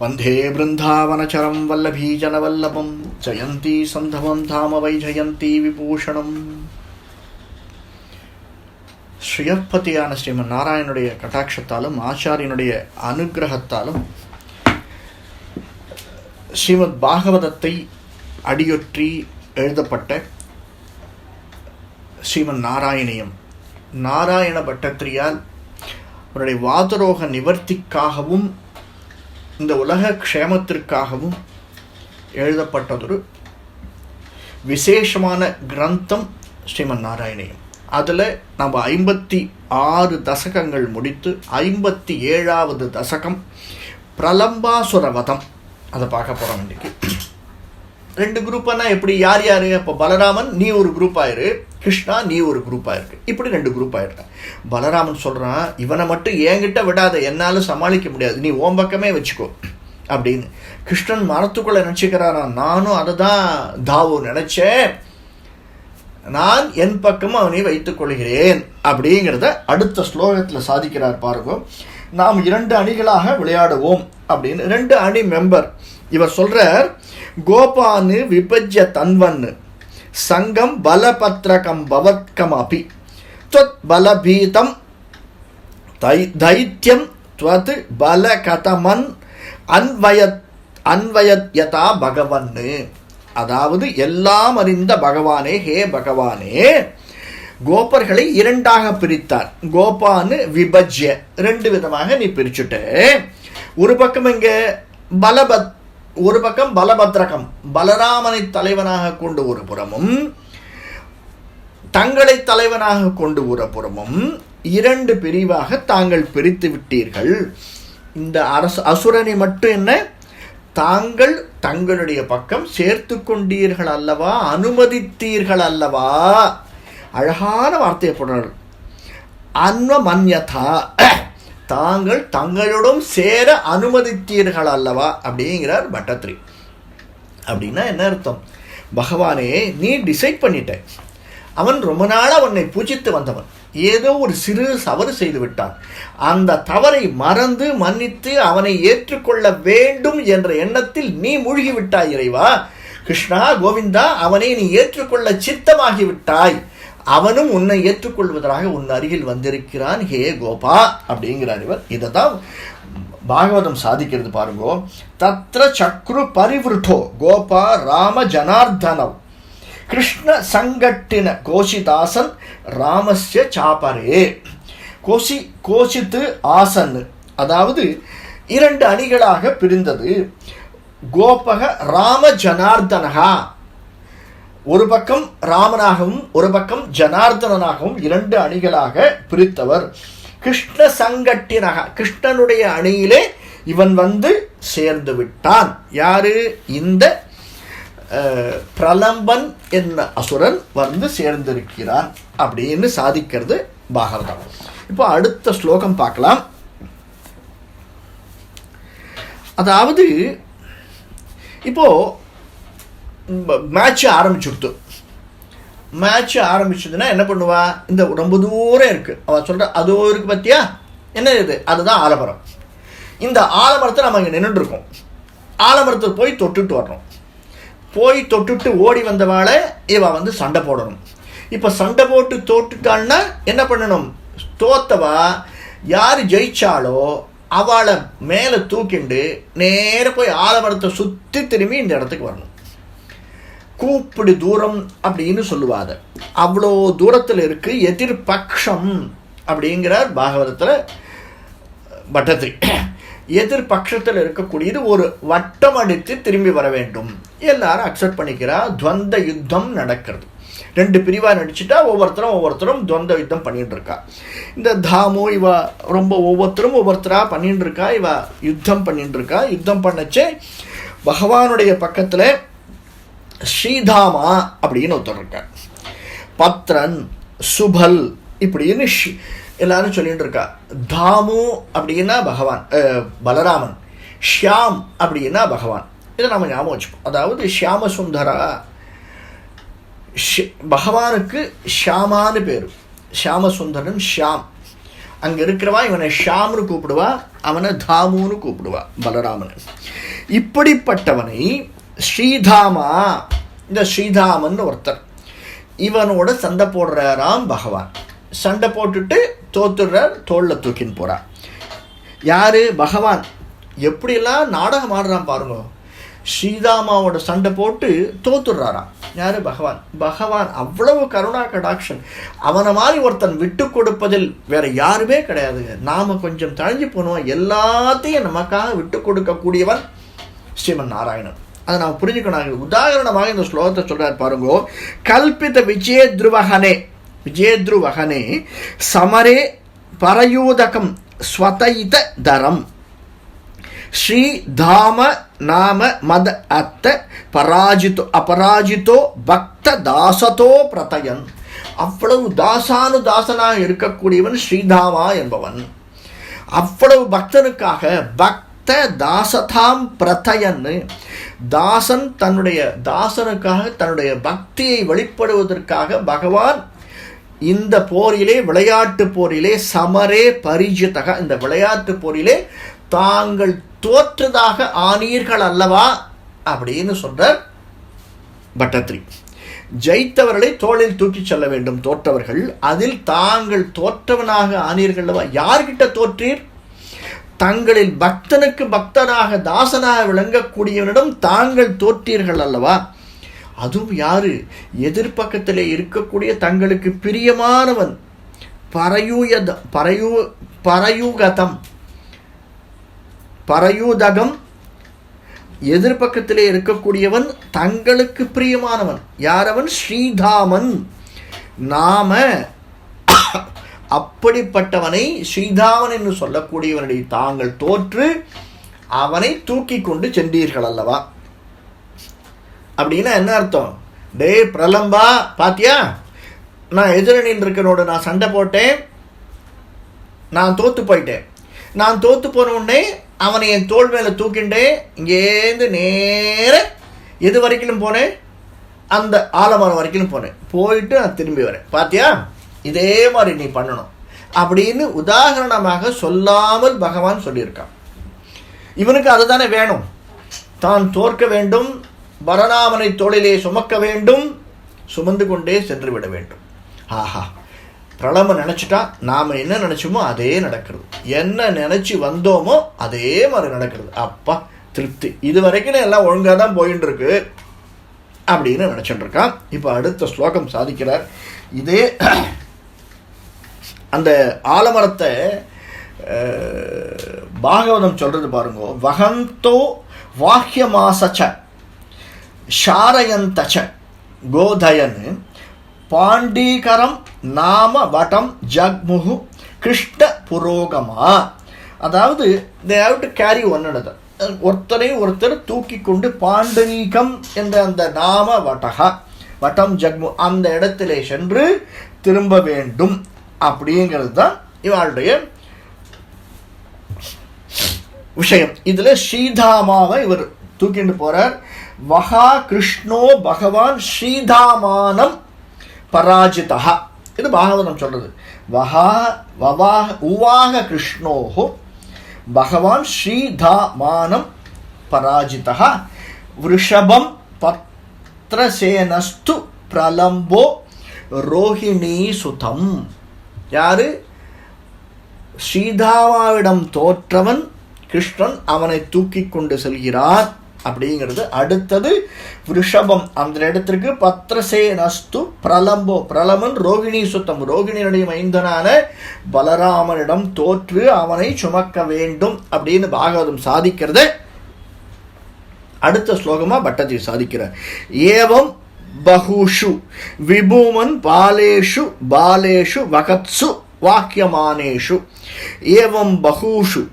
वन्दे बृन्दावनचरं वल्लभीजनवल्लभं जयन्ती सन्धवं धाम वै जयन्ती விபூஷணம் ஸ்ரீயப்பதியான ஸ்ரீமன் நாராயணுடைய கட்டாட்சத்தாலும் ஆச்சாரியனுடைய அனுகிரகத்தாலும் ஸ்ரீமத் பாகவதத்தை அடியொற்றி எழுதப்பட்ட ஸ்ரீமன் நாராயணியம் நாராயண பட்டத்திரியால் அவருடைய வாதரோக நிவர்த்திக்காகவும் இந்த உலக க்ஷேமத்திற்காகவும் எழுதப்பட்டதொரு விசேஷமான கிரந்தம் ஸ்ரீமன் நாராயணியம் அதில் நம்ம ஐம்பத்தி ஆறு தசகங்கள் முடித்து ஐம்பத்தி ஏழாவது தசகம் பிரலம்பாசுர வதம் அதை பார்க்க போகிறோம் இன்றைக்கி ரெண்டு குரூப்பானா எப்படி யார் யார்? இப்போ பலராமன் நீ ஒரு குரூப் ஆயிரு. கிருஷ்ணா நீ ஒரு குரூப் ஆயிருக்கு. இப்படி ரெண்டு குரூப் ஆயிருக்கேன் பலராமன் சொல்கிறான் இவனை மட்டும் என்கிட்ட விடாத என்னால் சமாளிக்க முடியாது. நீ ஓம் பக்கமே வச்சுக்கோ. அப்படின்னு. கிருஷ்ணன் மரத்துக்குள்ளே நினச்சிக்கிறாரா நானும் அதை தான் தாவு நினச்சேன். நான் என் பக்கமும் அவனை வைத்துக் கொள்கிறேன். அப்படிங்கிறத அடுத்த ஸ்லோகத்தில் சாதிக்கிறார் பாருங்க. நாம் இரண்டு அணிகளாக விளையாடுவோம் அப்படின்னு. ரெண்டு அணி மெம்பர் இவர் சொல்கிறார் கோபானு விபஜ்ய தன்வன்னு சங்கம் பலபத்ரகம் பவத்கம் அபி त्वत् பலபீதம் தை தைத்தியம் त्वत् பலகதமன் அன்வயத் அன்வயத்யதா பகவன்னு அதாவது எல்லாம் அறிந்த பகவானே ஹே பகவானே கோபர்களை இரண்டாக பிரித்தார் கோபானு விபஜ்ய ரெண்டு விதமாக நீ பிரிச்சுட்ட ஒரு பக்கம் இங்க பலபத் ஒரு பக்கம் பலபத்ரகம் பலராமனை தலைவனாக கொண்டு ஒரு புறமும் தங்களை தலைவனாக கொண்டு ஒரு புறமும் இரண்டு பிரிவாக தாங்கள் பிரித்து விட்டீர்கள். இந்த அரசு அசுரனை மட்டும் என்ன? தாங்கள் தங்களுடைய பக்கம் சேர்த்து கொண்டீர்கள் அல்லவா? அனுமதித்தீர்கள் அல்லவா? அழகான வார்த்தையை போடுறார்கள் அன்வமன்யதா. தாங்கள் தங்களுடன் சேர அனுமதித்தீர்கள் அல்லவா? அப்படிங்கிறார் பட்டத்ரி. அப்படின்னா என்ன அர்த்தம்? பகவானே நீ டிசைட் பண்ணிட்ட. அவன் ரொம்ப நாளாக அவனை பூஜித்து வந்தவன். ஏதோ ஒரு சிறு தவறு செய்து விட்டான். அந்த தவறை மறந்து மன்னித்து அவனை ஏற்றுக்கொள்ள வேண்டும் என்ற எண்ணத்தில் நீ மூழ்கிவிட்டாய் இறைவா. கிருஷ்ணா கோவிந்தா அவனை நீ ஏற்றுக்கொள்ள சித்தமாகிவிட்டாய் அவனும் உன்னை ஏற்றுக்கொள்வதாக உன் அருகில் வந்திருக்கிறான். ஹே கோபா அப்படிங்கிறார் இவர். இதை தான் பாகவதம் சாதிக்கிறது பாருங்கோ. தத்ர சக்ரு பரிவிருட்டோ. கோபா ராம ஜனார்தனவ். கிருஷ்ண சங்கட்டின கோஷிதாசன் ராமஸ்ய சாபரே. கோஷி கோஷித்து ஆசன். அதாவது இரண்டு அணிகளாக பிரிந்தது. கோபக ராம ஜனார்தனகா ஒரு பக்கம் ராமனாகவும் ஒரு பக்கம் ஜனார்தனனாகவும் இரண்டு அணிகளாக பிரித்தவர். கிருஷ்ண சங்கட்டினக கிருஷ்ணனுடைய அணியிலே இவன் வந்து சேர்ந்து விட்டான். யாரு? இந்த பிரலம்பன் என்ன அசுரன் வந்து சேர்ந்திருக்கிறான் அப்படின்னு சாதிக்கிறது பாகவதம். இப்போ அடுத்த ஸ்லோகம் பார்க்கலாம். அதாவது இப்போது மேட்ச் ஆரம்பிச்சுடுத்து. மேட்ச் ஆரம்பிச்சதுன்னா என்ன பண்ணுவா? இந்த ரொம்ப தூரம் இருக்குது அவள் சொல்கிற அதோ இருக்குது பற்றியா என்ன இது? அதுதான் ஆலமரம். இந்த ஆலமரத்தை நம்ம இங்கே நின்றுட்டுருக்கோம் ஆலமரத்தில் போய் தொட்டுட்டு வரணும் போய் தொட்டுட்டு ஓடி வந்தவாளை இவள் வந்து சண்டை போடணும். இப்போ சண்டை போட்டு தோட்டுட்டாள்னா என்ன பண்ணணும்? தோத்தவா? யார் ஜெயிச்சாலோ அவளை மேலே தூக்கிண்டு நேராக போய் ஆலமரத்தை சுற்றி திரும்பி இந்த இடத்துக்கு வரணும். கூப்பிடு தூரம் அப்படின்னு சொல்லுவாத அவ்வளோ தூரத்தில் இருக்கு எதிர்பக்ஷம் அப்படிங்கிறார் பாகவதத்தில் பட்டத்திரி எதிர்பக்ஷத்தில் இருக்கக்கூடியது ஒரு வட்டம் அடித்து திரும்பி வர வேண்டும். எல்லாரும் அக்செப்ட் பண்ணிக்கிறா துவந்த யுத்தம் நடக்கிறது. ரெண்டு பிரிவாக நடிச்சுட்டா ஒவ்வொருத்தரும் ஒவ்வொருத்தரும் துவந்த யுத்தம் பண்ணிட்டு இருக்கா. இந்த தாமு இவ ரொம்ப ஒவ்வொருத்தரும் ஒவ்வொருத்தரா பண்ணிட்டு இருக்கா இவ யுத்தம் பண்ணிட்டு இருக்கா. யுத்தம் பண்ணச்சே பகவானுடைய பக்கத்தில் ஸ்ரீதாமா அப்படின்னு ஒருத்தர் இருக்கார். பத்ரன் சுபல் இப்படின்னு எல்லாரும் சொல்லிட்டு இருக்கா. தாமு அப்படின்னா பகவான் பலராமன். ஷியாம் அப்படின்னா பகவான். இதை நம்ம ஞாபகம் வச்சுப்போம். அதாவது ஷியாம சுந்தரா பகவானுக்கு ஷியாமான்னு பேர். ஷியாம சுந்தரன் ஷியாம். அங்கே இருக்கிறவா இவனை ஷியாம்னு கூப்பிடுவா அவனை தாமுன்னு கூப்பிடுவா பலராமன். இப்படிப்பட்டவனை ஸ்ரீதாமா இந்த ஸ்ரீதாமன் ஒருத்தர். இவனோட சண்டை போடுறாராம் பகவான். சண்டை போட்டுட்டு தோத்துடுறார் தோளில் தூக்கின்னு போகிறார் யாரு? பகவான். எப்படியெல்லாம் நாடகம் ஆடுறான் பாருங்க. ஸ்ரீதாமாவோட சண்டை போட்டு தோத்துடுறாராம். யாரு? பகவான். பகவான் அவ்வளவு கருணா கடாட்சன். அவனை மாதிரி ஒருத்தன் விட்டு கொடுப்பதில் வேற யாருமே கிடையாதுங்க நாம கொஞ்சம் தழைஞ்சு போனோம். எல்லாத்தையும் நமக்காக விட்டு கொடுக்கக்கூடியவன் ஸ்ரீமன் நாராயணன். அதை நாம் புரிஞ்சுக்கணும். உதாரணமாக இந்த ஸ்லோகத்தை சொல்கிறார் பாருங்கோ. கல்பித விஜயத்ருவகனே விஜயத்ருவகனே சமரே பரயூதகம் ஸ்வதயித தரம். ஸ்ரீதாம நாம மத அத்த பராஜித்தோ அபராஜித்தோ பக்த தாசதோ பிரதயன். அவ்வளவு தாசானு தாசனாக இருக்கக்கூடியவன் ஸ்ரீதாமா என்பவன். அவ்வளவு பக்தனுக்காக பக்த தாசதாம் பிரதயன்னு தாசன் தன்னுடைய தாசனுக்காக தன்னுடைய பக்தியை வெளிப்படுவதற்காக பகவான் இந்த போரிலே விளையாட்டு போரிலே சமரே பரிஜிதக இந்த விளையாட்டு போரிலே தாங்கள் தோற்றதாக ஆனீர்கள் அல்லவா அப்படின்னு சொல்றார் பட்டத்ரி. ஜெயித்தவர்களை தோளில் தூக்கிச் செல்ல வேண்டும் தோற்றவர்கள். அதில் தாங்கள் தோற்றவனாக ஆனீர்கள் அல்லவா? யார்கிட்ட தோற்றீர்? தங்களில் பக்தனுக்கு பக்தனாக தாசனாக விளங்கக்கூடியவனிடம் தாங்கள் தோற்றீர்கள் அல்லவா? அதுவும் யாரு? எதிர்ப்பக்கத்திலே இருக்கக்கூடிய தங்களுக்கு பிரியமானவன். பரயூயத பரயூ பரயூகதம். பரயூதகம். எதிர்பக்கத்திலே இருக்கக்கூடியவன் தங்களுக்கு பிரியமானவன். யாரவன் ஸ்ரீதாமன். நாம அப்படிப்பட்டவனை ஸ்ரீதாவன் என்று சொல்லக்கூடியவனுடைய தாங்கள் தோற்று அவனை தூக்கி கொண்டு சென்றீர்கள் அல்லவா? அப்படின்னா என்ன அர்த்தம்? டே பிரலம்பா பாத்தியா? நான் எதிரணியில் இருக்கனோட நான் சண்டை போட்டேன். நான் தோத்து போயிட்டேன். நான் தோத்து போன உடனே அவனை என் தோல் மேலே தூக்கிண்டே இங்கேருந்து நேர எது வரைக்கும் போனேன்? அந்த ஆலமரம் வரைக்கும் போனேன். போயிட்டு நான் திரும்பி வரேன். பாத்தியா? இதே மாதிரி நீ பண்ணணும். அப்படின்னு உதாரணமாக சொல்லாமல் பகவான் சொல்லியிருக்கான். இவனுக்கு அதுதானே வேணும். தான் தோற்க வேண்டும் பரணாமனை தோளிலே சுமக்க வேண்டும் சுமந்து கொண்டே சென்று விட வேண்டும். ஆஹா பிரளம நினச்சிட்டா நாம் என்ன நினச்சோமோ அதே நடக்கிறது. என்ன நினச்சி வந்தோமோ அதே மாதிரி நடக்கிறது. அப்பா திருப்தி. இது வரைக்கும் எல்லாம் ஒழுங்காக தான் போயின்னு இருக்கு அப்படின்னு நினச்சிட்டு இருக்கான். இப்போ அடுத்த ஸ்லோகம் சாதிக்கிறார். இதே அந்த ஆலமரத்தை பாகவதம் சொல்கிறது பாருங்க. வகந்தோ வாக்கியமாசச்ச ஷாரயந்தச்ச கோதயன் பாண்டீகரம் நாம வடம் ஜக்முகு கிருஷ்ண புரோகமா. அதாவது they have to carry one another. ஒருத்தரை ஒருத்தர் தூக்கி கொண்டு பாண்டனீகம் என்ற அந்த நாம வட்டகா வட்டம் ஜக்மு அந்த இடத்திலே சென்று திரும்ப வேண்டும். அப்படிங்கிறது தான் இவளுடைய விஷயம். இதுல ஸ்ரீதாமாவை இவர் தூக்கிட்டு போறார். மகா கிருஷ்ணோ பகவான் ஸ்ரீதாமானம் பராஜிதா இது பாகவதம் சொல்றது. வகா வவாக உவாக கிருஷ்ணோஹோ பகவான் ஸ்ரீதாமானம் பராஜிதா விருஷபம் பத்ரசேனஸ்து பிரலம்போ ரோஹிணி சுதம் யாரு? ஸ்ரீதாமாவிடம் தோற்றவன் கிருஷ்ணன் அவனை தூக்கி கொண்டு செல்கிறார் அப்படிங்கிறது அடுத்தது ரிஷபம். அந்த இடத்திற்கு பத்ரசே நஸ்து பிரலம்போ. பிரலமன் ரோகிணி சுத்தம். ரோகிணியினுடைய மைந்தனான பலராமனிடம் தோற்று அவனை சுமக்க வேண்டும் அப்படின்னு பாகவதம் சாதிக்கிறது. அடுத்த ஸ்லோகமாக பட்டஜி சாதிக்கிறார். ஏவம் பகுஷு விபூமன் பாலேஷு பாலேஷு வகத்சு வாக்கியமானேஷு. ஏவம் பகுஷு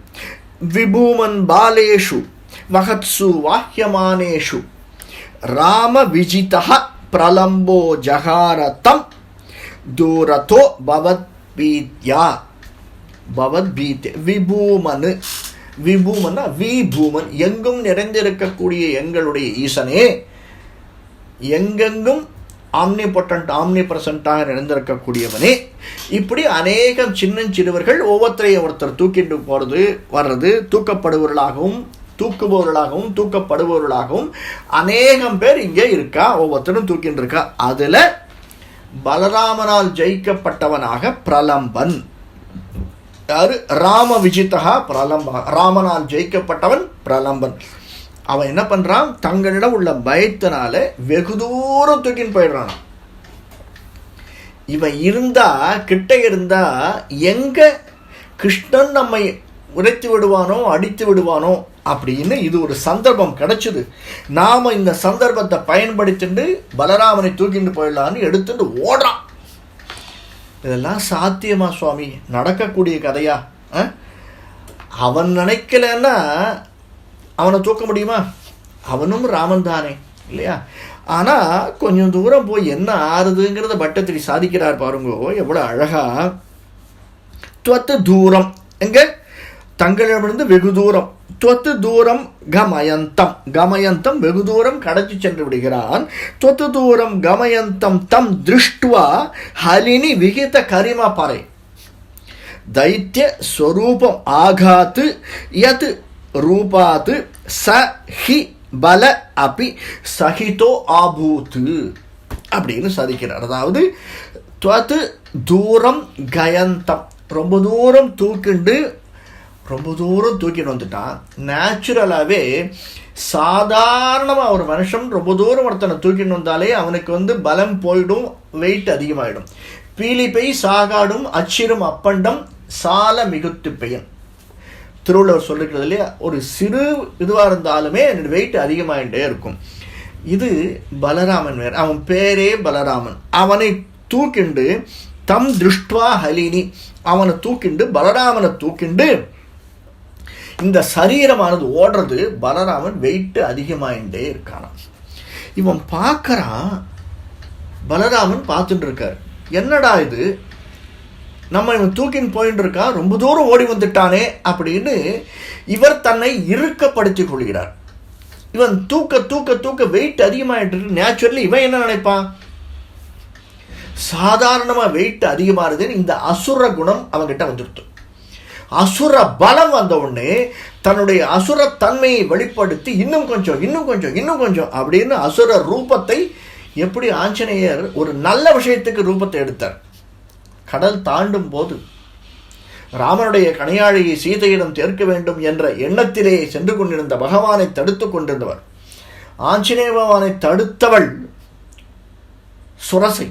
விபூமன் பாலேஷு வகத்சு வாக்கியமானேஷு. ராம விஜிதः பிரலம்போ ஜகாரதம் தூரத்தோ பவத்பீத்யா. பவத்பீத் விபூமனு. விபூமன்னா விபூமன் எங்கும் நிறைந்திருக்கக்கூடிய எங்களுடைய ஈசனே. எங்கெங்கும் ஆம்னி பொட்டன்ட் ஆம்னி பிரசண்டாக நிறைந்திருக்கக்கூடியவனே இப்படி அநேகம் சின்னஞ்சிறுவர்கள் ஒவ்வொருத்தரையும் ஒருத்தர் தூக்கிட்டு போகிறது வர்றது தூக்கப்படுபவர்களாகவும் தூக்குபவர்களாகவும் தூக்கப்படுபவர்களாகவும் அநேகம் பேர் இங்கே இருக்கா? ஒவ்வொருத்தரும் தூக்கிட்டு இருக்கா? அதில் பலராமனால் ஜெயிக்கப்பட்டவனாக பிரலம்பன். யாரு? ராம விஜித்தகா பிரலம்பா ராமனால் ஜெயிக்கப்பட்டவன் பிரலம்பன். அவன் என்ன பண்ணுறான் தங்களிடம் உள்ள பயத்தினால வெகு தூரம் தூக்கின்னு போயிடுறான். இவன் இருந்தா கிட்ட இருந்தா எங்க கிருஷ்ணன் நம்மை உரைத்து விடுவானோ அடித்து விடுவானோ அப்படின்னு இது ஒரு சந்தர்ப்பம் கிடைச்சிது. நாம இந்த சந்தர்ப்பத்தை பயன்படுத்திட்டு பலராமனை தூக்கிட்டு போயிடலான்னு எடுத்துட்டு ஓடுறான். இதெல்லாம் சாத்தியமா சுவாமி? நடக்கக்கூடிய கதையா? அவன் நினைக்கலன்னா அவனை தூக்க முடியுமா? அவனும் ராமன் தானே இல்லையா? ஆனால் கொஞ்சம் தூரம் போய் என்ன ஆறுதுங்கிறத பட்டத்திரி சாதிக்கிறார் பாருங்கோ எவ்வளோ அழகா. துவத்து தூரம் எங்கே? தங்களிடமிருந்து வெகு தூரம். தொத்து தூரம் கமயந்தம். கமயந்தம் வெகு தூரம் கடைச்சி சென்று விடுகிறான். தொத்து தூரம் கமயந்தம் தம் திருஷ்டுவா ஹலினி விகித கரிம பறை தைத்திய ஸ்வரூபம் ஆகாத்து யத் ரூபாத்து ச ஹி பல அபி சஹிதோ ஆபூத்து அப்படின்னு சாதிக்கிறார். அதாவது துவத்து தூரம் கயந்தம். ரொம்ப தூரம் தூக்கிண்டு ரொம்ப தூரம் தூக்கிட்டு வந்துட்டான் நேச்சுரலாகவே சாதாரணமாக ஒரு மனுஷன் ரொம்ப தூரம் ஒருத்தனை தூக்கிட்டு வந்தாலே அவனுக்கு வந்து பலம் போயிடும் வெயிட் அதிகமாகிடும் பீலி பெய் சாகாடும் அச்சிரும் அப்பண்டம் சால மிகுத்து பெயன் திருவள்ளுவர் சொல்லிக்கிறது இல்லையா ஒரு சிறு இதுவாக இருந்தாலுமே வெயிட் அதிகமாகிட்டே இருக்கும். இது பலராமன் வேறு. அவன் பேரே பலராமன். அவனை தூக்கிண்டு தம் திருஷ்டுவா ஹலினி. அவனை தூக்கிண்டு பலராமனை தூக்கிண்டு இந்த சரீரமானது ஓடுறது பலராமன் வெயிட்டு அதிகமாகிட்டே இருக்கான் இவன் பார்க்கறான் பலராமன் பார்த்துட்டு இருக்கார். என்னடா இது? நம்ம இவன் தூக்கின்னு போயின்னு இருக்கான் ரொம்ப தூரம் ஓடி வந்துட்டானே அப்படின்னு இவர் தன்னை இறுக்கப்படுத்திக் கொள்கிறார். இவன் தூக்க தூக்க தூக்க வெயிட் அதிகமாகிட்டு நேச்சுரலி இவன் என்ன நினைப்பான்? சாதாரணமாக வெயிட் அதிகமாகுதுன்னு இந்த அசுர குணம் அவன்கிட்ட வந்துடுது அசுர பலம் வந்த உடனே தன்னுடைய அசுர தன்மையை வெளிப்படுத்தி இன்னும் கொஞ்சம் இன்னும் கொஞ்சம் இன்னும் கொஞ்சம் அப்படின்னு அசுர ரூபத்தை எப்படி ஆஞ்சநேயர் ஒரு நல்ல விஷயத்துக்கு ரூபத்தை எடுத்தார். கடல் தாண்டும் போது ராமனுடைய கணையாழியை சீதையிடம் சேர்க்க வேண்டும் என்ற எண்ணத்திலே சென்று கொண்டிருந்த பகவானை தடுத்து கொண்டிருந்தவர். ஆஞ்சநேய பகவானை தடுத்தவள் சுரசை.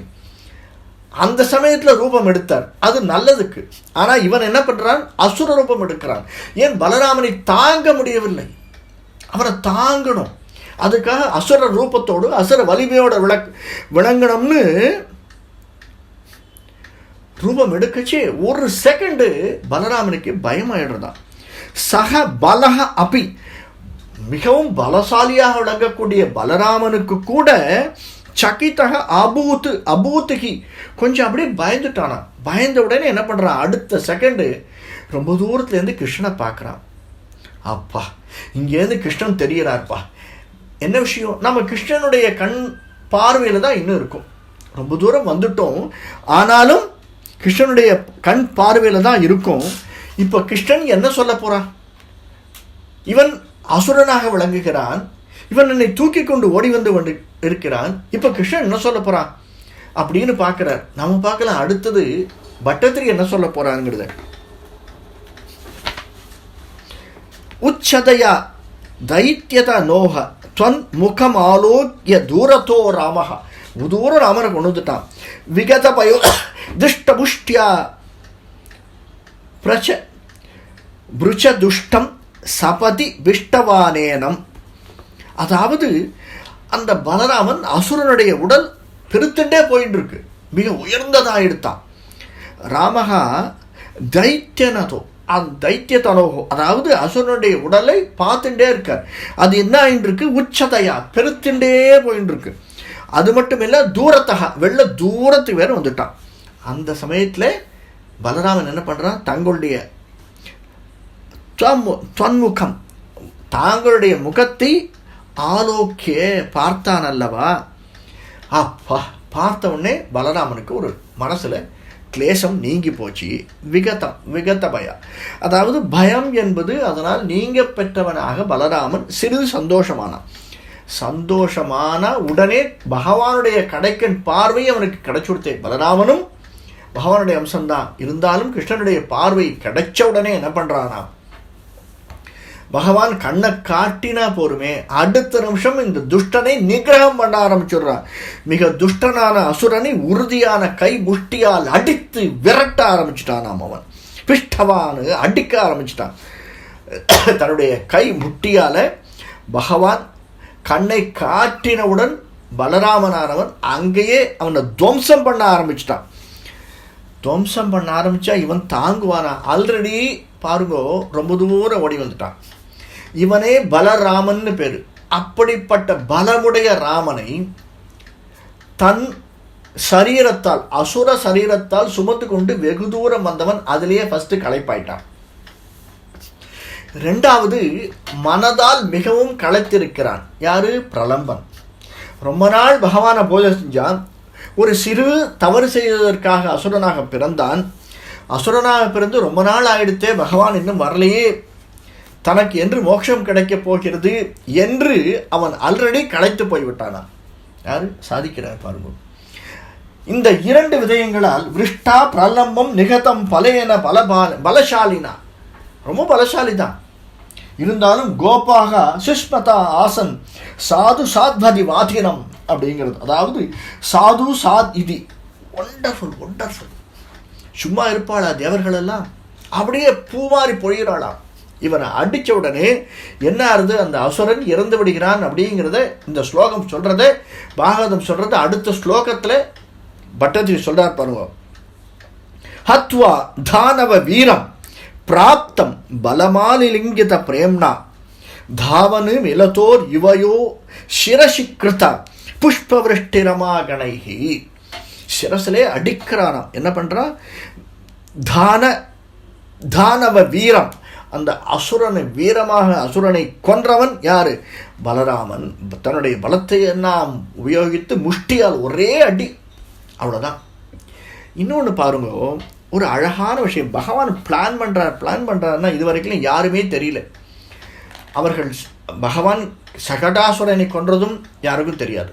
அந்த சமயத்தில் ரூபம் எடுத்தார். அது நல்லதுக்கு. ஆனால் இவன் என்ன பண்ணுறான் அசுர ரூபம் எடுக்கிறான். ஏன் பலராமனை தாங்க முடியவில்லை? அவரை தாங்கணும். அதுக்காக அசுர ரூபத்தோடு அசுர வலிமையோட விளக் விளங்கணும்னு ரூபம் எடுக்கச்சு ஒரு செகண்டு பலராமனுக்கு பயமாயிடுறதான் சக பலக அபி மிகவும் பலசாலியாக விளங்கக்கூடிய பலராமனுக்கு கூட சகிதக அபூத்து அபூத்துகி கொஞ்சம் அப்படியே பயந்துட்டானா பயந்த உடனே என்ன பண்ணுறான் அடுத்த செகண்டு ரொம்ப தூரத்துலேருந்து கிருஷ்ணனை பார்க்குறான். அப்பா இங்கேருந்து கிருஷ்ணன் தெரிகிறார்ப்பா என்ன விஷயம்? நம்ம கிருஷ்ணனுடைய கண் பார்வையில் தான் இன்னும் இருக்கும். ரொம்ப தூரம் வந்துட்டோம். ஆனாலும் கிருஷ்ணனுடைய கண் பார்வையில் தான் இருக்கும். இப்போ கிருஷ்ணன் என்ன சொல்ல போகிறான் இவன் அசுரனாக விளங்குகிறான். இவன் என்னை தூக்கி கொண்டு ஓடி வந்து கொண்டு இருக்கிறான். இப்போ கிருஷ்ணன் என்ன சொல்ல போகிறான் அப்படின்னு பார்க்குறார். நம்ம பார்க்கலாம் அடுத்தது பட்டத்திரி என்ன சொல்ல போகிறாங்கிறத உச்சதையா தைத்தியத நோக துவன் முகம் ஆலோக்கிய தூரத்தோ ராமகா தூர ராமனை கொண்டு வந்துட்டான் விகத பயோ துஷ்டபுஷ்டியா பிரச்ச புருச்சதுஷ்டம் சபதி விஷ்டவானேனம் அதாவது அந்த பலராமன் அசுரனுடைய உடல் பெருத்துண்டே போயிட்டு இருக்கு மிக உயர்ந்ததாக எடுத்தான். ராமகா தைத்தியனதோ அந்த தைத்தியத்தனோகோ அதாவது அசுரனுடைய உடலை பார்த்துட்டே இருக்கார். அது என்ன ஆயின்னு இருக்கு உச்சதையா பெருத்துண்டே போயின்னு இருக்கு அது மட்டும் இல்லை தூரத்தகா வெள்ள தூரத்துக்கு வேற வந்துட்டான். அந்த சமயத்தில் பலராமன் என்ன பண்ணுறான் தங்களுடைய தொன்முகம் துவன்முகம் தாங்களுடைய முகத்தை ஆலோக்கிய பார்த்தான் அல்லவா? அப்பா பார்த்த உடனே பலராமனுக்கு ஒரு மனசில் கிளேசம் நீங்கி போச்சு. விகதம் விகத பயம். அதாவது பயம் என்பது அதனால் நீங்க பெற்றவனாக பலராமன் சிறிது சந்தோஷமானான். சந்தோஷமான உடனே பகவானுடைய கடைக்கன் பார்வை அவனுக்கு கிடைச்சுடுத்தே. பலராமனும் பகவானுடைய அம்சம்தான். இருந்தாலும் கிருஷ்ணனுடைய பார்வை கிடைச்ச உடனே என்ன பண்றானா? பகவான் கண்ணை காட்டினா போருமே அடுத்த நிமிஷம் இந்த துஷ்டனை நிகிரகம் பண்ண ஆரம்பிச்சிடுறான் மிக துஷ்டனான அசுரனை உறுதியான கை முஷ்டியால் அடித்து விரட்ட ஆரம்பிச்சிட்டானாம் அவன். பிஷ்டவானு அடிக்க ஆரம்பிச்சிட்டான். தன்னுடைய கை முட்டியால பகவான் கண்ணை காட்டினவுடன் பலராமனானவன் அங்கேயே அவனை துவம்சம் பண்ண ஆரம்பிச்சிட்டான். துவம்சம் பண்ண ஆரம்பித்தா இவன் தாங்குவானா? ஆல்ரெடி பாருங்கோ ரொம்ப தூரம் ஓடி வந்துட்டான். இவனே பலராமன்னு பேர். அப்படிப்பட்ட பலமுடைய ராமனை தன் சரீரத்தால் அசுர சரீரத்தால் சுமத்து கொண்டு வெகு தூரம் வந்தவன் அதிலேயே ஃபஸ்ட்டு களைப்பாயிட்டான். ரெண்டாவது மனதால் மிகவும் களைத்திருக்கிறான். யாரு? பிரலம்பன். ரொம்ப நாள் பகவானை பூஜை செஞ்சான். ஒரு சிறு தவறு செய்ததற்காக அசுரனாக பிறந்தான். அசுரனாக பிறந்து ரொம்ப நாள் ஆயிடுத்தே பகவான் இன்னும் வரலையே. தனக்கு என்று மோட்சம் கிடைக்கப் போகிறது என்று அவன் ஆல்ரெடி களைத்து போய்விட்டானான் யாரு? சாதிக்கிறார் பாருங்கள் இந்த இரண்டு விதயங்களால் விருஷ்டா பிரலம்பம் நிகதம் பலையன பல பலசாலினா. ரொம்ப பலசாலி தான் இருந்தாலும் கோபாக சுஷ்மதா ஆசன் சாது சாத்வதி வாதினம் அப்படிங்கிறது. அதாவது சாது சாத் இது. ஒண்டர்ஃபுல் ஒண்டர்ஃபுல் சும்மா இருப்பாளா தேவர்கள் எல்லாம் அப்படியே பூமாரி பொழிகிறாளாம் இவனை அடித்த உடனே என்ன ஆறுது? அந்த அசுரன் இறந்து விடுகிறான் அப்படிங்கிறத இந்த ஸ்லோகம் சொல்கிறத பாகவதம் சொல்கிறது அடுத்த ஸ்லோகத்தில் பட்டத்தில் சொல்கிறார் பருவம் ஹத்வா தானவ வீரம் பிராப் பிராப்தம் பலமாலிலிங்கித பிரேம்னா. தாவனு மிலதோர் யுவயோ சிரசி கிருத புஷ்பவிருஷ்டிரமாகணைகி சிரசிலே அடிக்கிறானாம். என்ன பண்ணுறான் தான தானவ வீரம். அந்த அசுரனை வீரமாக அசுரனை கொன்றவன் யாரு? பலராமன். தன்னுடைய பலத்தை எல்லாம் உபயோகித்து முஷ்டியால் ஒரே அடி. அவ்வளோதான் இன்னொன்று பாருங்க. ஒரு அழகான விஷயம். பகவான் பிளான் பண்ணுறார் பிளான் பண்ணுறாருன்னா இது வரைக்கும் யாருமே தெரியல. அவர்கள் பகவான் சகடாசுரனை கொன்றதும் யாருக்கும் தெரியாது.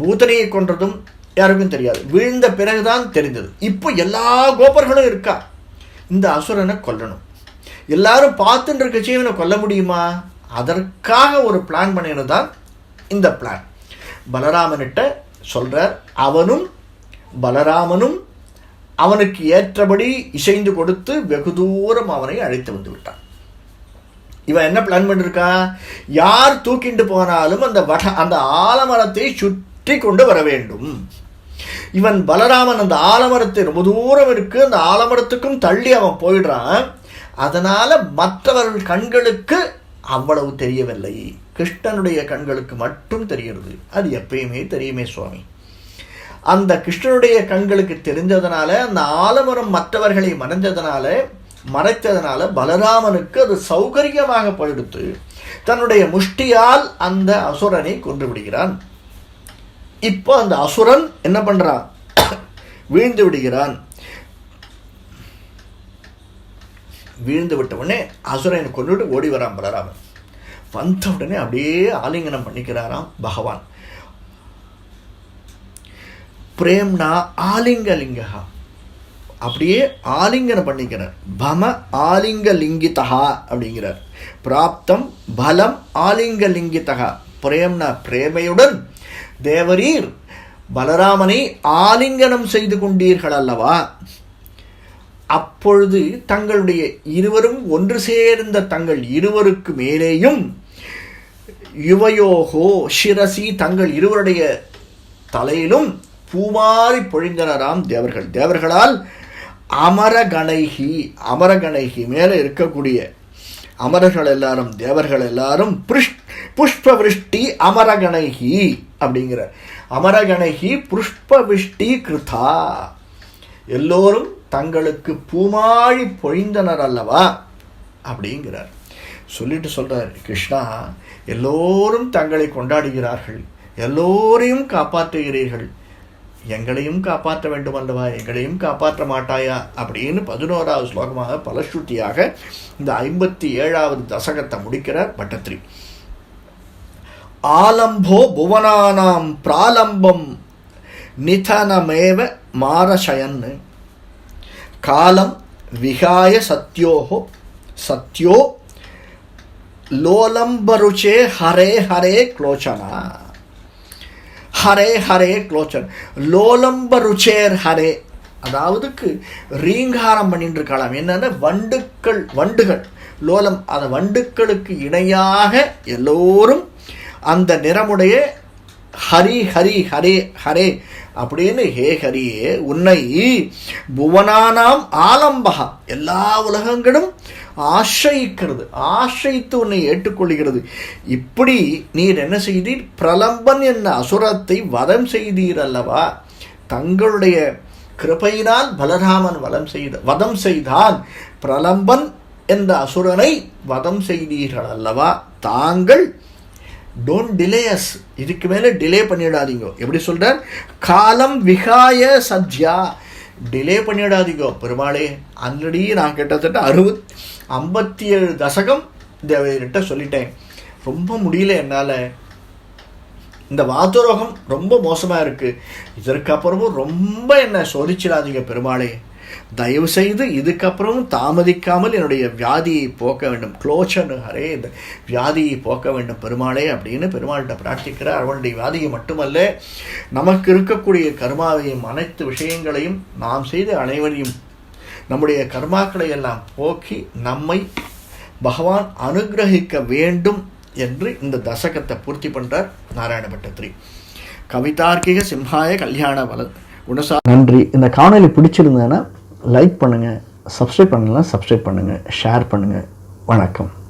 பூதனையை கொன்றதும் யாருக்கும் தெரியாது. வீழ்ந்த பிறகுதான் தெரிந்தது. இப்போ எல்லா கோபர்களும் இருக்கா? இந்த அசுரனை கொல்லணும். எல்லாரும் பார்த்துட்டு இருக்க இவனை கொல்ல முடியுமா? அதற்காக ஒரு பிளான் பண்ணினது தான் இந்த பிளான் பலராமனிட்ட சொல்கிறார் அவனும் பலராமனும் அவனுக்கு ஏற்றபடி இசைந்து கொடுத்து வெகு தூரம் அவனை அழைத்து வந்து விட்டான். இவன் என்ன பிளான் பண்ணிருக்கா? யார் தூக்கிண்டு போனாலும் அந்த வட அந்த ஆலமரத்தை சுற்றி கொண்டு வர வேண்டும். இவன் பலராமன் அந்த ஆலமரத்தை ரொம்ப தூரம் இருக்கு அந்த ஆலமரத்துக்கும் தள்ளி அவன் போயிடுறான். அதனால மற்றவர்கள் கண்களுக்கு அவ்வளவு தெரியவில்லை. கிருஷ்ணனுடைய கண்களுக்கு மட்டும் தெரிகிறது. அது எப்பயுமே தெரியுமே சுவாமி. அந்த கிருஷ்ணனுடைய கண்களுக்கு தெரிஞ்சதுனால அந்த ஆலமரம் மற்றவர்களை மறைஞ்சதுனால மறைத்ததுனால பலராமனுக்கு அது சௌகரியமாக போயிடுத்து தன்னுடைய முஷ்டியால் அந்த அசுரனை கொன்று விடுகிறான். இப்போ அந்த அசுரன் என்ன பண்றான்? வீழ்ந்து விடுகிறான். வீழ்ந்து விட்ட உடனே அசுரனை கொண்டுட்டு ஓடி வரான் பலராமன். வந்த உடனே அப்படியே ஆலிங்கனம் பண்ணிக்கிறாராம் பகவான். பிரேம்னா ஆலிங்கலிங்ககா அப்படியே ஆலிங்கனம் பண்ணிக்கிறார். பம ஆலிங்கலிங்கிதா அப்படிங்கிறார். பிராப்தம் பலம் ஆலிங்கலிங்கிதா பிரேம்னா பிரேமையுடன் தேவரீர் பலராமனை ஆலிங்கனம் செய்து கொண்டீர்கள் அல்லவா? அப்பொழுது தங்களுடைய இருவரும் ஒன்று சேர்ந்த தங்கள் இருவருக்கு மேலேயும் யுவயோகோ ஷிரசி தங்கள் இருவருடைய தலையிலும் பூமாரி பொழிந்தனராம் தேவர்கள். தேவர்களால் அமரகணைகி அமரகணைகி மேலே இருக்கக்கூடிய அமரர்கள் எல்லாரும் தேவர்கள் எல்லாரும் புஷ் புஷ்ப விருஷ்டி அமரகணைகி அப்படிங்கிற அமரகணைகி புஷ்ப விஷ்டி கிருதா. எல்லோரும் தங்களுக்கு பூமாழி பொழிந்தனர் அல்லவா அப்படிங்கிறார். சொல்லிட்டு சொல்றார் கிருஷ்ணா எல்லோரும் தங்களை கொண்டாடுகிறார்கள். எல்லோரையும் காப்பாற்றுகிறீர்கள். எங்களையும் காப்பாற்ற வேண்டும் அல்லவா? எங்களையும் காப்பாற்ற மாட்டாயா? அப்படின்னு பதினோராவது ஸ்லோகமாக பலஸ்ருத்தியாக இந்த ஐம்பத்தி ஏழாவது தசகத்தை முடிக்கிறார் பட்டத்ரி. ஆலம்போ புவனானாம் பிராலம்பம் நிதனமேவ மாரசயன் காலம் விகாய சத்யோகோ சத்யோ லோலம்பருச்சே ஹரே ஹரே க்ளோச்சனா ஹரே ஹரே க்ளோச்சன் லோலம்ப ருச்சேர் ஹரே. அதாவதுக்கு ரீங்காரம் பண்ணிட்டு இருக்கலாம் என்னென்ன வண்டுக்கள் வண்டுகள். லோலம் அந்த வண்டுக்களுக்கு இணையாக எல்லோரும் அந்த நிறமுடைய ஹரி ஹரி ஹரே ஹரே அப்படின்னு ஹே ஹரியே உன்னை புவனானாம் ஆலம்பகா. எல்லா உலகங்களும் ஆశ్రயிக்கிறது ஆశ్రயித்து உன்னை ஏற்றுக்கொள்கிறது. இப்படி நீர் என்ன செய்தீர்? பிரலம்பன் என்ற அசுரத்தை வதம் செய்தீர் அல்லவா? தங்களுடைய கிருபையினால் பலராமன் வதம் செய்த வதம் செய்தான். பிரலம்பன் என்ற அசுரனை வதம் செய்தீர்கள் அல்லவா? தாங்கள் டோன்ட் டிலேயஸ் இதுக்கு மேலே டிலே பண்ணிடாதீங்க. எப்படி சொல்கிறார் காலம் விகாய சத்யா. டிலே பண்ணிடாதீங்க. பெருமாளே ஆல்ரெடி நான் கிட்டத்தட்ட அறுபத் ஐம்பத்தி ஏழு தசகம் தேவையிட்ட சொல்லிட்டேன். ரொம்ப முடியல என்னால். இந்த வாத்துரோகம் ரொம்ப மோசமாக இருக்குது இதற்கப்புறமும் ரொம்ப என்னை சோதிச்சிடாதீங்க பெருமாளே. தயவு செய்து இதுக்கப்புறமும் தாமதிக்காமல் என்னுடைய வியாதியை போக்க வேண்டும். குளோச்சன்னு ஹரே இந்த வியாதியை போக்க வேண்டும் பெருமாளே அப்படின்னு பெருமாள்கிட்ட பிரார்த்திக்கிறார். அவனுடைய வியாதியை மட்டுமல்ல நமக்கு இருக்கக்கூடிய கர்மாவையும் அனைத்து விஷயங்களையும் நாம் செய்த அனைவரையும் நம்முடைய கர்மாக்களை எல்லாம் போக்கி நம்மை பகவான் அனுகிரகிக்க வேண்டும் என்று இந்த தசகத்தை பூர்த்தி பண்ணுறார் நாராயண பட்டத்திரி. கவிதார்க்கிக சிம்ஹாய கல்யாண வளர் குணசா நன்றி. இந்த காணொலி பிடிச்சிருந்தேன்னா லைக் பண்ணுங்கள் சப்ஸ்கிரைப் பண்ணலாம் சப்ஸ்கிரைப் பண்ணுங்கள் ஷேர் பண்ணுங்கள் வணக்கம்.